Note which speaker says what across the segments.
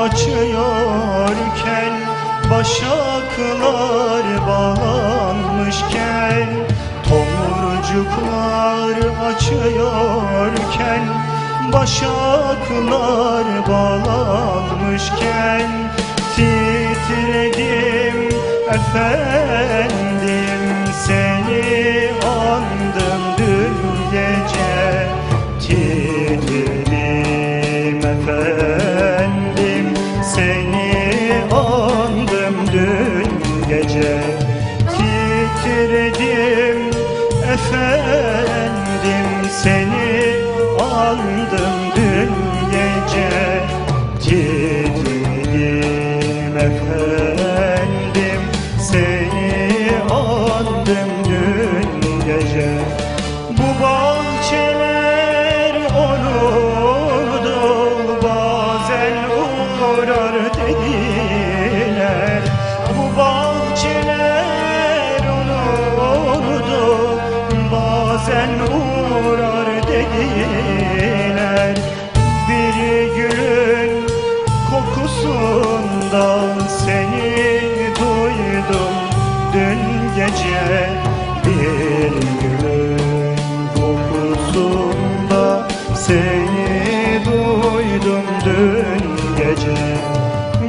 Speaker 1: açıyorken Başaklar bağlanmışken Tomurcuklar açıyorken Başaklar bağlanmışken Titredim efendim Seni andım dün gece Titredim efendim Seni andım dün gece. Titredim Bazen uğrar dediler. Bir gülün kokusundan seni duydum. Dün gece Bir gülün kokusunda seni duydum. Dün gece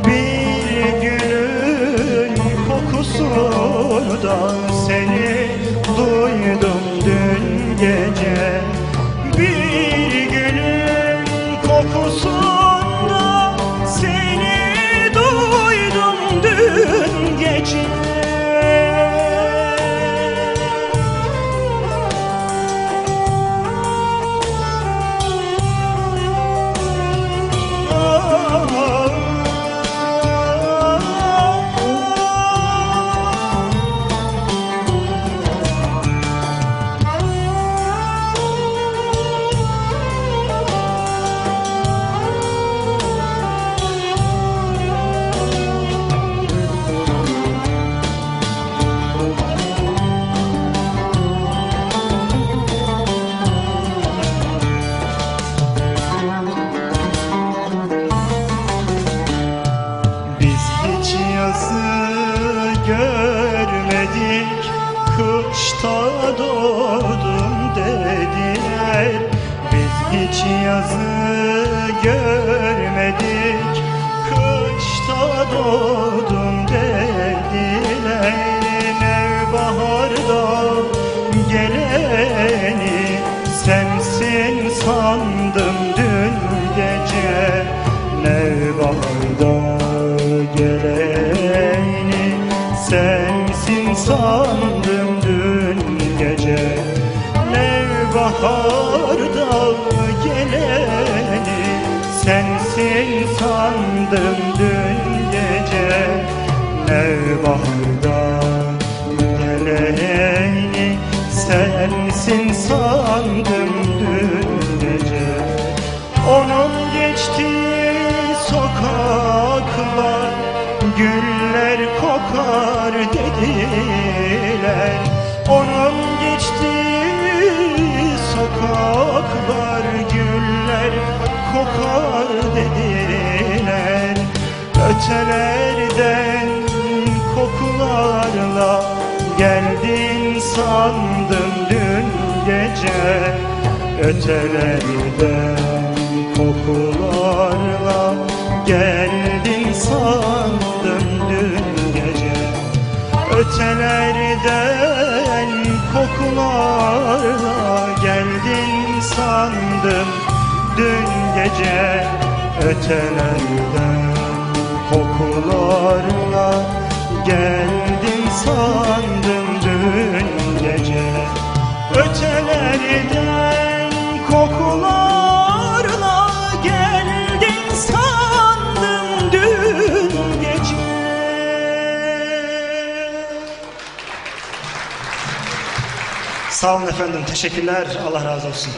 Speaker 1: Bir gülün kokusundan duydum dün gece. Bir gülün kokusunda Kışta doğdum dediler. Biz hiç yazı görmedik. Kışta doğdum dediler. Nevbaharda geleni Sensin sandım dün gece. Nevbaharda Nevbaharda geleni Sensin sandım dün gece. Nevbaharda geleni Sensin sandım dün gece. Onun geçtiği sokaklar Güller kokar dediler. Onun Ötelerden kokularla Geldin sandım dün gece. Ötelerden kokularla Geldin sandım dün gece. Ötelerden kokularla Geldin sandım dün gece. Ötelerden kokularla Geldin sandım dün gece Ötelerden kokularla Geldin sandım dün gece Sağ olun efendim, teşekkürler. Allah razı olsun.